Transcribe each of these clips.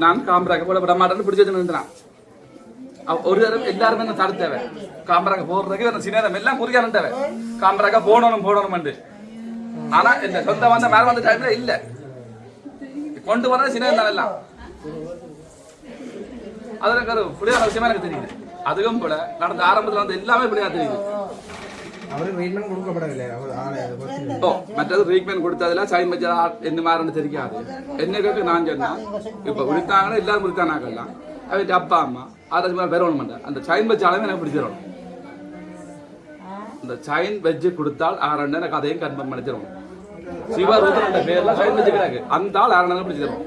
நான் காமராக போட விட மாட்டேன்னு பிடிச்சி வச்சு ஒரு தரம் எல்லாருமே என்ன தடுத்தவ. காமராக போடுறதுக்கு அந்த எல்லாம் குறிக்கானட்டவ காமராக போடணும் போடணும் ஆனா இந்த சொந்த வந்த மேல வந்த டைம்ல இல்ல. கொண்டு வர சின்ன எல்லாம். அதுல எனக்கு ஒரு புரியாத விஷயமா எனக்கு தெரியுது. அதுவும் போல நடந்த ஆரம்பத்துல வந்து எல்லாமே புரியாத தெரியுது. ஓ மற்றது ட்ரீட்மெண்ட் கொடுத்ததுல சைன் பச்சா என்ன மாதிரின்னு தெரியாது என்னக்கு நான் சொன்னா இப்ப விடுத்தாங்கன்னா எல்லாரும் விடுத்தானாக்கெல்லாம் அவன் அப்பா அம்மா அதை மாதிரி வேற மாட்டேன் அந்த சைன் வச்ச அளவு எனக்கு பிடிச்சிடணும் இந்த சைன் வச்சு கொடுத்தால் ஆரண்டு எனக்கு அதையும் கன்ஃபார்ம் பண்ணிச்சிடும் சிவரூபன் பேர்ல சைன் வச்சுக்கிறாங்க அந்த ஆள் ஆரண்டு பிடிச்சிடும்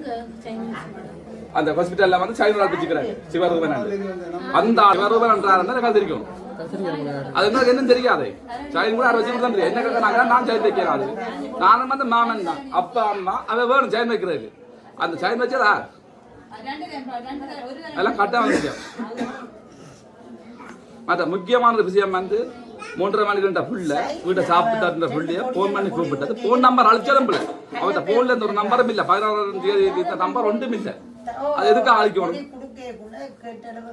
அந்த ஹாஸ்பிட்டல்ல வந்து சைன் ஆள் பிடிச்சிக்கிறாங்க சிவரூபன் அந்த ஆள் சிவரூபன் என்றாருன்னு எனக்கு அது தெரியும் அது என்ன தெரியாது? சைன் கூட அறுபது தான் தெரியும். என்ன கேட்கறாங்க? நான் சைன் வைக்கிறாரு நானும் வந்து மாமன் தான். அப்பா அம்மா அவன் வேணும் சைல்டு வைக்கிறதுக்கு அந்த சைல்டு வச்சதா? அதெல்லாம் கரெக்டாக விஷயம் மற்ற முக்கியமான விஷயம் வந்து மூன்றரை மணிக்கு இருந்த புள்ள வீட்டை சாப்பிட்டு புள்ளைய போன் பண்ணி கூப்பிட்டது. போன் நம்பர் அழிச்சதும் பிள்ளை அவன் போன்ல இருந்து ஒரு நம்பரும் இல்லை. பதினாறாம் தேதி நம்பர் ஒன்றும் இல்லை. அது எதுக்கு அழிக்கணும்?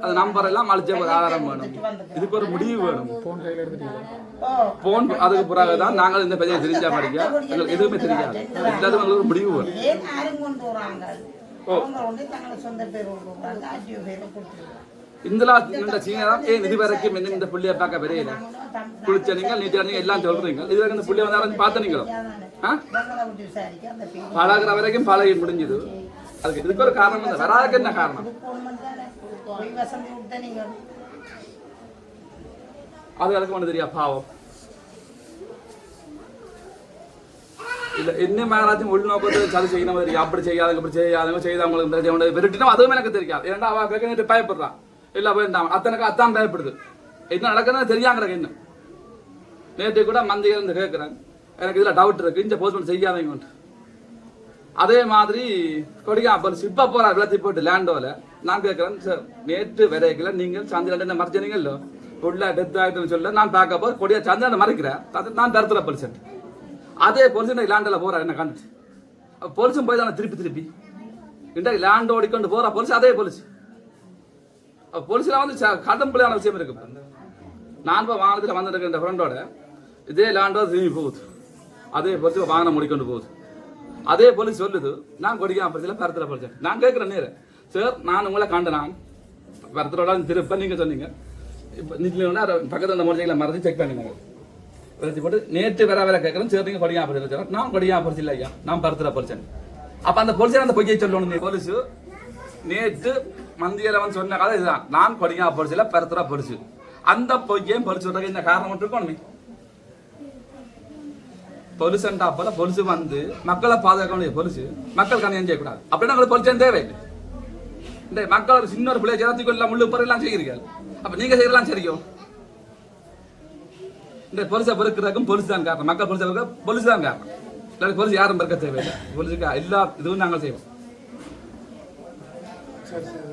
அது நம்பர் எல்லாம் அழிச்ச ஆதாரம் வேணும். இதுக்கு ஒரு முடிவு வேணும். போன் அதுக்கு பிறகு தான் நாங்கள் இந்த பெரிய தெரிஞ்சா படிக்க. எங்களுக்கு எதுவுமே தெரியாது. எல்லாத்துக்கும் எங்களுக்கு ஒரு முடிவு வேணும். இந்தலா இந்த சீனியர் ஏன் இது வரைக்கும் என்ன இந்த புள்ளிய பார்க்க பெரியல குளிச்ச நீங்க நீச்ச நீங்க எல்லாம் சொல்றீங்க. இது வரைக்கும் இந்த புள்ளிய வந்து பார்த்த நீங்களோ ஆ? தங்களை விட்டு விசாரிக்க அந்த பேர் பழகுற வரைக்கும் பழகி முடிஞ்சது. அதுக்கு இதுக்கு ஒரு காரணம் இல்லை வராதுக்கு என்ன காரணம் அது எனக்கு ஒன்று தெரியா பாவம் இல்ல என்ன மேலாச்சும் உள்நோக்கத்தை சரி செய்யணும் தெரியும் அப்படி செய்யாது இப்படி செய்யாதுங்க செய்தவங்களுக்கு இந்த செய்ய விரட்டினா அதுவும் எனக்கு தெரியாது ஏன்னா அவ கேட்க பயப்படுறான் இல்ல வேண்டாம் அத்தனுக்கு அத்தான் பயப்படுது என்ன நடக்குதுன்னு தெரியாங்கிறக்கு என்ன இன்னும் நேற்று கூட மந்தியில் இருந்து கேட்குறேன் எனக்கு இதில் டவுட் இருக்கு இந்த போஸ்ட்மெண்ட் செய்யாதீங்க அதே மாதிரி கொடியா அப்ப இப்ப போறா விளத்தி போட்டு லேண்டோல நான் கேட்கிறேன் சார் நேற்று வரைக்கல நீங்கள் சந்திரன் என்ன மறைச்சீங்கல்ல உள்ள டெத் ஆயிட்டுன்னு சொல்ல நான் பார்க்க போது கொடியா சந்திரன் மறைக்கிறேன். நான் தரத்துல பர்சன்ட் அதே பொலிசன் லேண்டில் போறா என்ன கண்டுட்டு அப்ப பொலிசும் போய் தானே திருப்பி திருப்பி. இன்றைக்கு லேண்ட் ஓடிக்கொண்டு போற பொலிசு அதே பொலிசு பொலிசுல வந்து ச- கடும்படியான விஷயம் இருக்கு. நான் இப்போ வாகனத்தில் வந்துருக்க ஃப்ரெண்டோட இதே லேண்டோ திரும்பி போகுது. அதே பொலிசு வாகனம் முடிக்கொண்டு போகுது. அதே போலீஸ் சொல்லுது நான் கொடிக்காம பிரச்சனை பரத்துல படிச்சேன் நான் கேட்கிறேன் நேரு சார் நான் உங்களை காண்டனான் நான் திருப்ப நீங்க சொன்னீங்க. இப்போ நிக்கலன்னா பக்கத்தில் அந்த மொழிகளை மறந்து செக் பண்ணினாங்க வச்சு போட்டு நேற்று வேற வேற கேட்கறேன் சரி நீங்கள் கொடிக்காம படிச்சு நான் கொடிக்காம படிச்சு இல்லை ஐயா நான் பரத்துல படிச்சேன் அப்ப அந்த பொலிசார் அந்த பொய்யை சொல்லணும் நீ. போலீஸ் நேற்று மந்தியில சொன்ன கதை இதுதான். நான் கொடிக்காம படிச்சல பரத்துல படிச்சு அந்த பொய்யையும் படிச்சு விட்றதுக்கு இந்த காரணம் மட்டும் நீ. பொலிசன்டா போல பொலிசு வந்து மக்களை பாதுகாக்க வேண்டிய பொலிசு மக்கள் கணியம் செய்யக்கூடாது. அப்படின்னா உங்களுக்கு பொலிசன் தேவையில்லை? இந்த மக்கள் ஒரு சின்ன ஒரு பிள்ளை ஜனத்துக்கு எல்லாம் முள்ளு பொருள் எல்லாம் செய்கிறீர்கள். அப்ப நீங்க செய்யலாம் சரியும்? இந்த பொலிசை பொறுக்கிறதுக்கும் பொலிசு தான் காரணம். மக்கள் பொலிசை பொறுக்க பொலிசு தான் காரணம். இல்லை பொலிசு யாரும் பொறுக்க தேவையில்லை. பொலிசுக்கு எல்லா இதுவும் நாங்கள் செய்வோம். சரி சரி.